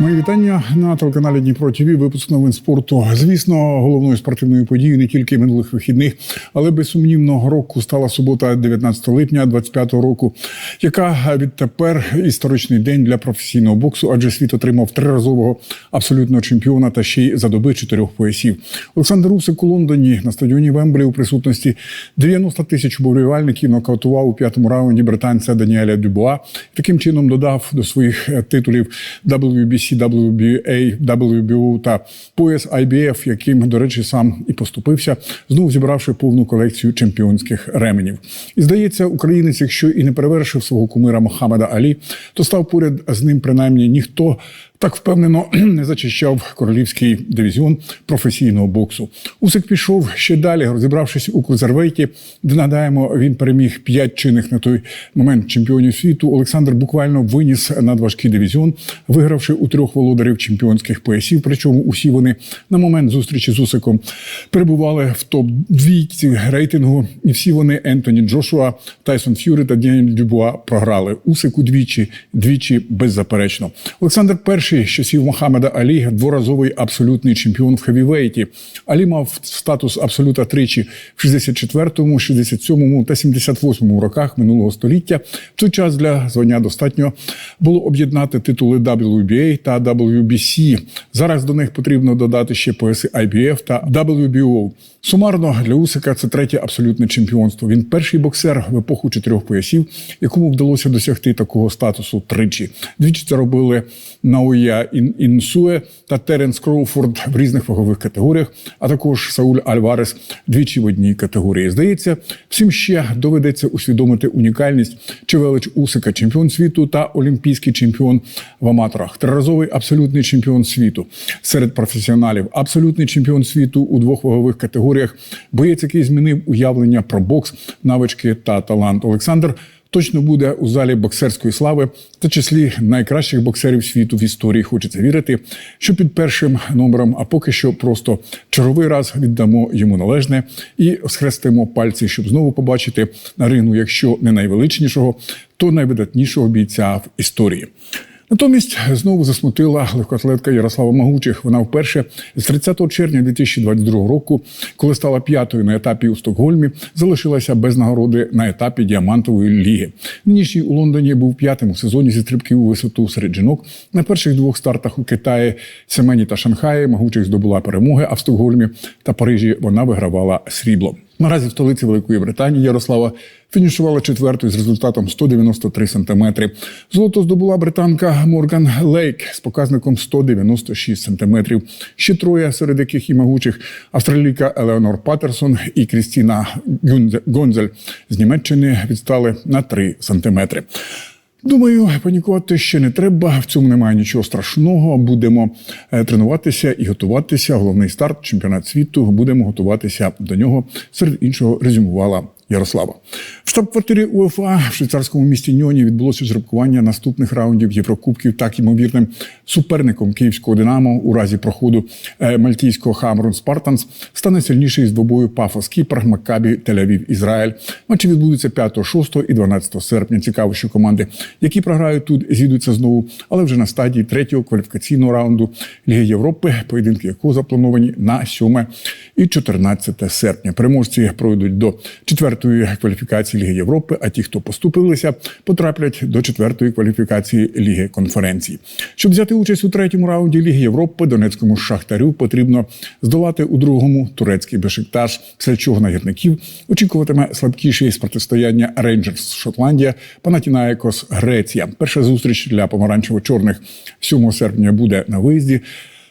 Мої вітання на телеканалі Дніпро ТВ, випуск новин спорту. Звісно, головною спортивною подією не тільки минулих вихідних, але безсумнівно року стала субота, 19 липня 25-го року, яка відтепер історичний день для професійного боксу, адже світ отримав триразового абсолютного чемпіона та ще й за доби чотирьох поясів. Олександр Усик у Лондоні на стадіоні Вемблі у присутності 90 тисяч вболівальників нокаутував у п'ятому раунді британця Даніеля Дюбуа. Таким чином додав до своїх титулів WBC, WBA, WBU та пояс IBF, яким, до речі, сам і поступився, знову зібравши повну колекцію чемпіонських ременів. І здається, українець, якщо і не перевершив свого кумира Мохаммеда Алі, то став поряд з ним принаймні ніхто. Так впевнено не зачищав королівський дивізіон професійного боксу. Усик пішов ще далі, розібравшись у крузервейті, де нагадаємо, він переміг п'ять чинних на той момент чемпіонів світу. Олександр буквально виніс надважкий дивізіон, вигравши у трьох володарів чемпіонських поясів. Причому усі вони на момент зустрічі з Усиком перебували в топ двійці рейтингу, і всі вони Ентоні Джошуа, Тайсон Ф'юрі та Діані Дюбуа програли. Усик удвічі, двічі беззаперечно. Олександр перший з часів Мохаммеда Алі дворазовий абсолютний чемпіон в хевівейті. Алі мав статус абсолюта тричі в 64-му, 67-му та 78-му роках минулого століття. В той час для звання достатньо було об'єднати титули WBA та WBC. Зараз до них потрібно додати ще пояси IBF та WBO. Сумарно для Усика це третє абсолютне чемпіонство. Він перший боксер в епоху чотирьох поясів, якому вдалося досягти такого статусу тричі. Двічі це робили Науя Ін- Інсуе та Теренс Кроуфорд в різних вагових категоріях, а також Сауль Альварес двічі в одній категорії. Здається, всім ще доведеться усвідомити унікальність чи велич Усика, чемпіон світу та олімпійський чемпіон в аматорах, триразовий абсолютний чемпіон світу серед професіоналів, абсолютний чемпіон світу у двох вагових категоріях, боєць, який змінив уявлення про бокс, навички та талант. Олександр точно буде у залі боксерської слави, та числі найкращих боксерів світу в історії. Хочеться вірити, що під першим номером, а поки що просто черговий раз віддамо йому належне і схрестимо пальці, щоб знову побачити на рингу, якщо не найвеличнішого, то найвидатнішого бійця в історії. Натомість знову засмутила легкоатлетка Ярослава Магучих. Вона вперше з 30 червня 2022 року, коли стала п'ятою на етапі у Стокгольмі, залишилася без нагороди на етапі діамантової ліги. Нинішній у Лондоні був п'ятим у сезоні зі стрибків у висоту серед жінок. На перших двох стартах у Китаї, Семені та Шанхаї Магучих здобула перемоги, а в Стокгольмі та Парижі вона вигравала срібло. Наразі в столиці Великої Британії Ярослава фінішувала четвертою з результатом 193 сантиметри. Золото здобула британка Морган Лейк з показником 196 сантиметрів. Ще троє, серед яких і могучих австралійка Елеонор Патерсон і Крістіна Гонзель з Німеччини відстали на 3 сантиметри. Думаю, панікувати ще не треба. В цьому немає нічого страшного. Будемо е, тренуватися і готуватися. Головний старт чемпіонат світу. Будемо готуватися до нього. Серед іншого резюмувала Ярослава. В штаб-квартирі УЄФА в швейцарському місті Ньоні відбулося жеребкування наступних раундів Єврокубків. Так ймовірним суперником київського Динамо у разі проходу е, мальтійського Хамрун Спартанс стане сильніший з двобою Пафос Кіпр, Маккабі, Тель-Авів, Ізраїль. Матчі відбудуться 5, 6 і 12 серпня. Цікаво, що команди, які програють тут, зійдуться знову, але вже на стадії третього кваліфікаційного раунду Ліги Європи, поєдинки якого заплановані на 7 і 14 серпня. Переможці пройдуть до четвертої кваліфікації Ліги Європи. А ті, хто поступилися, потраплять до четвертої кваліфікації Ліги конференцій. Щоб взяти участь у третьому раунді Ліги Європи, Донецькому шахтарю потрібно здолати у другому турецький Бешикташ, після чого на гірників очікуватиме слабкіше із протистояння Рейнджерс Шотландія, Панатінаєкос Греція. Перша зустріч для помаранчево-чорних 7 серпня буде на виїзді.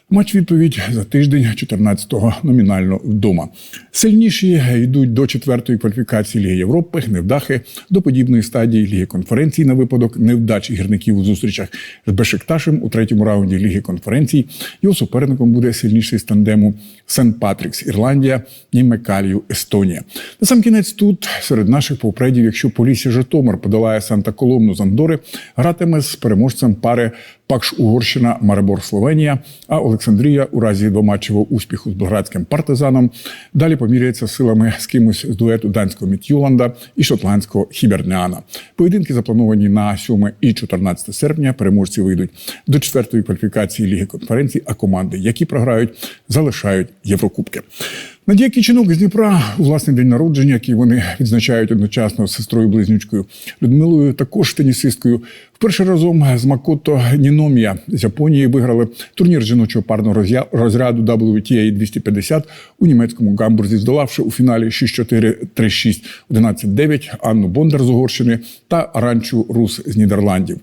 Матч відповідь за тиждень 14-го номінально вдома. Сильніші йдуть до четвертої кваліфікації Ліги Європи, невдахи до подібної стадії Ліги конференцій на випадок невдач гірників у зустрічах з Бешикташем у третьому раунді Ліги конференцій. Його суперником буде сильніший з тандему Сент Патрікс, Ірландія і Мекалію, Естонія. На сам кінець тут серед наших попередів, якщо Полісся Житомир подолає Санта Коломну з Андори, гратиме з переможцем пари Пакш Угорщина, Марибор Словенія. А Олександрія у разі двоматчевого успіху з Белградським партизаном далі поміряється силами з кимось з дуету данського Міт'юланда і шотландського Хіберняна. Поєдинки заплановані на 7 і 14 серпня. Переможці вийдуть до четвертої кваліфікації Ліги конференцій, а команди, які програють, залишають Єврокубки. Надія Кіченок з Дніпра у власний день народження, який вони відзначають одночасно з сестрою близнючкою Людмилою, також тенісисткою. Вперше разом з Макото Ніномія з Японії виграли турнір жіночого парного розряду WTA 250 у німецькому гамбурзі, здолавши у фіналі 6-4, 3-6, 11-9 Анну Бондар з Угорщини та Ранчу Рус з Нідерландів.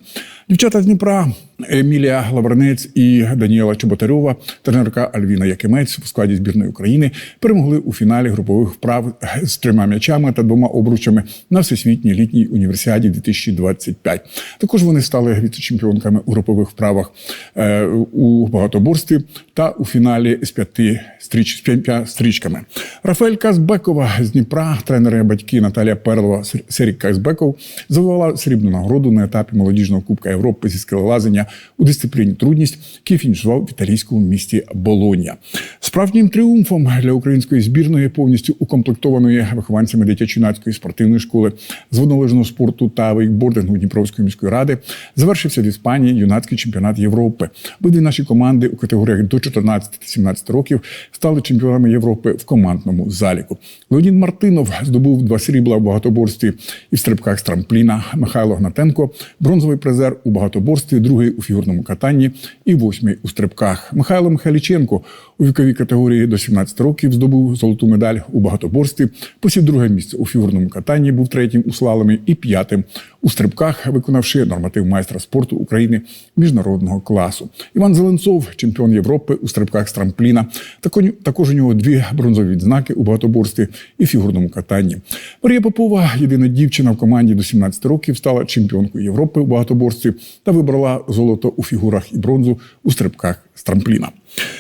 Дівчата з Дніпра Емілія Лавренець і Даніела Чоботарьова, тренерка Альвіна Якимець у складі збірної України перемогли у фіналі групових вправ з трьома м'ячами та двома обручами на всесвітній літній універсіаді 2025. Також вони стали віце-чемпіонками у групових вправах е, у багатоборстві та у фіналі з п'яти стріч з п'ятьма стрічками. Рафаель Казбекова з Дніпра, тренери батьки Наталія Перлова, Сер- Серік Казбеков завоювала срібну нагороду на етапі молодіжного кубка Європи зі скелелазення у дисципліні трудність, який фінішував в італійському місті Болонія. Справжнім тріумфом для української збірної, повністю укомплектованої вихованцями дитячо-юнацької спортивної школи з воднолижного спорту та вейкбордингу Дніпровської міської ради, завершився в Іспанії юнацький чемпіонат Європи. Обидві наші команди у категоріях до 14 та 17 років стали чемпіонами Європи в командному заліку. Леонід Мартинов здобув два срібла в багатоборстві і в стрибках з трампліна. Михайло Гнатенко бронзовий призер у багатоборстві, другий у фігурному катанні і восьмий у стрибках. Михайло Михайліченко у віковій категорії до 17 років здобув золоту медаль у багатоборстві, посів друге місце у фігурному катанні, був третім у слаломі і п'ятим у стрибках, виконавши норматив майстра спорту України міжнародного класу. Іван Зеленцов, чемпіон Європи у стрибках з трампліна. Тако- Також у нього дві бронзові відзнаки у багатоборстві і фігурному катанні. Марія Попова, єдина дівчина в команді до 17 років, стала чемпіонкою Європи у багатоборстві та вибрала золото у фігурах і бронзу у стрибках з трампліна.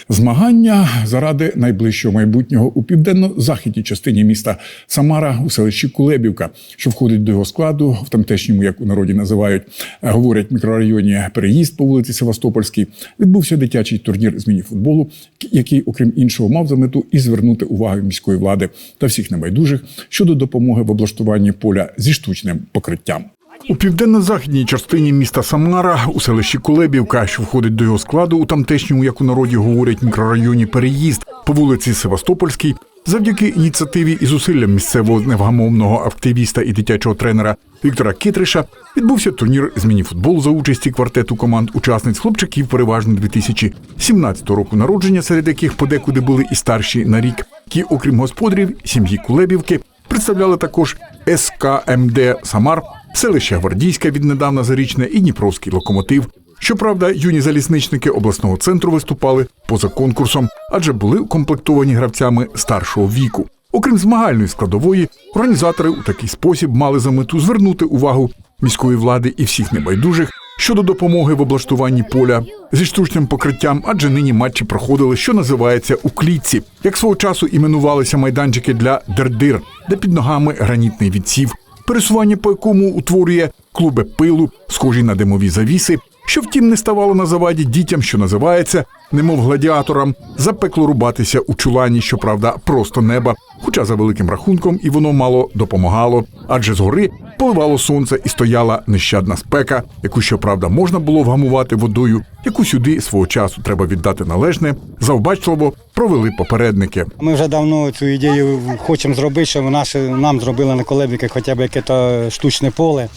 Змагання заради найближчого майбутнього у південно-західній частині міста Самара у селищі Кулебівка, що входить до його складу, в тамтешньому, як у народі називають, е, говорять мікрорайоні переїзд по вулиці Севастопольській. Відбувся дитячий турнір з мініфутболу, який, окрім іншого, мав за мету і звернути увагу міської влади та всіх небайдужих щодо допомоги в облаштуванні поля зі штучним покриттям. У південно-західній частині міста Самара у селищі Кулебівка, що входить до його складу, у тамтешньому, як у народі говорять, мікрорайоні переїзд по вулиці Севастопольській, завдяки ініціативі і зусиллям місцевого невгамовного активіста і дитячого тренера Віктора Китриша відбувся турнір з мініфутболу за участі квартету команд учасниць хлопчаків, переважно 2017 року народження, серед яких подекуди були і старші на рік, які, окрім господарів, сім'ї Кулебівки, представляли також СКМД Самар, селище Гвардійське віднедавна зарічне і Дніпровський локомотив. Щоправда, юні залізничники обласного центру виступали поза конкурсом, адже були укомплектовані гравцями старшого віку. Окрім змагальної складової, організатори у такий спосіб мали за мету звернути увагу міської влади і всіх небайдужих щодо допомоги в облаштуванні поля зі штучним покриттям, адже нині матчі проходили, що називається у клітці, як свого часу іменувалися майданчики для дердир, де під ногами гранітний відсів, пересування по якому утворює клуби пилу, схожі на димові завіси, що втім не ставало на заваді дітям, що називається, немов гладіаторам, запекло рубатися у чулані, щоправда, просто неба. Хоча за великим рахунком і воно мало допомагало, адже згори поливало сонце і стояла нещадна спека, яку щоправда можна було вгамувати водою, яку сюди свого часу треба віддати належне, завбачливо провели попередники. Ми вже давно цю ідею хочемо зробити, щоб наші, нам зробили на колебіки хоча б якесь штучне поле.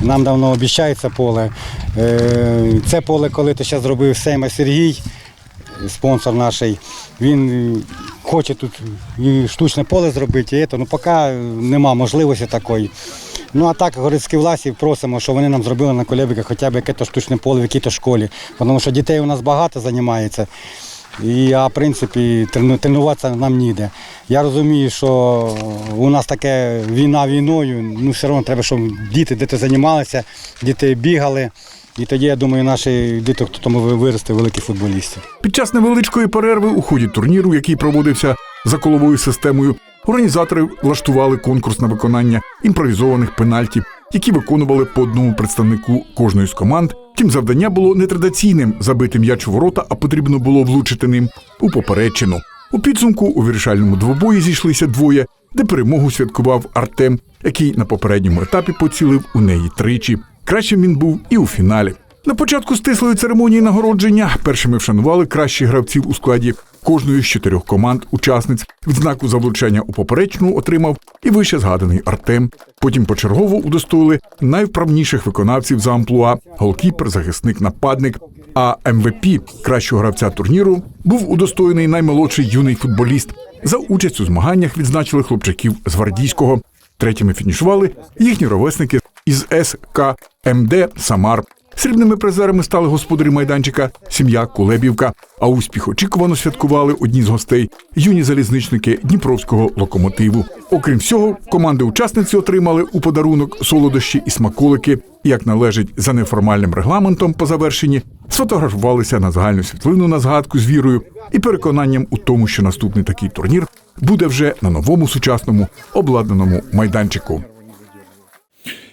Нам давно обіцяється поле. Е, Це поле, коли то зараз зробив Сейма Сергій, спонсор наш, він хоче тут і штучне поле зробити, і це, ну поки нема можливості такої. Ну а так городські власті просимо, щоб вони нам зробили на колебіках хоча б якесь штучне поле в якій-то школі. Тому що дітей у нас багато займається. І, а в принципі, трену- тренуватися нам ніде. Я розумію, що у нас таке війна війною, ну все одно треба, щоб діти діти займалися, діти бігали. І тоді, я думаю, наші діти, хто тому виросте великі футболісти. Під час невеличкої перерви у ході турніру, який проводився за коловою системою, організатори влаштували конкурс на виконання імпровізованих пенальтів, які виконували по одному представнику кожної з команд, Втім, завдання було нетрадиційним забити м'яч у ворота, а потрібно було влучити ним у поперечину. У підсумку у вирішальному двобої зійшлися двоє, де перемогу святкував Артем, який на попередньому етапі поцілив у неї тричі. Кращим він був і у фіналі. На початку стислої церемонії нагородження першими вшанували кращих гравців у складі кожної з чотирьох команд учасниць. Відзнаку за влучання у поперечну отримав і вище згаданий Артем. Потім почергово удостоїли найвправніших виконавців за амплуа голкіпер, захисник, нападник. А МВП кращого гравця турніру був удостоєний наймолодший юний футболіст. За участь у змаганнях відзначили хлопчаків з Гвардійського. Третіми фінішували їхні ровесники із СК МД Самар. Срібними призерами стали господарі майданчика сім'я Кулебівка. А успіх очікувано святкували одні з гостей юні залізничники Дніпровського локомотиву. Окрім всього, команди-учасниці отримали у подарунок солодощі і смаколики. Як належить за неформальним регламентом по завершенні, сфотографувалися на загальну світлину на згадку з вірою і переконанням у тому, що наступний такий турнір буде вже на новому сучасному обладнаному майданчику.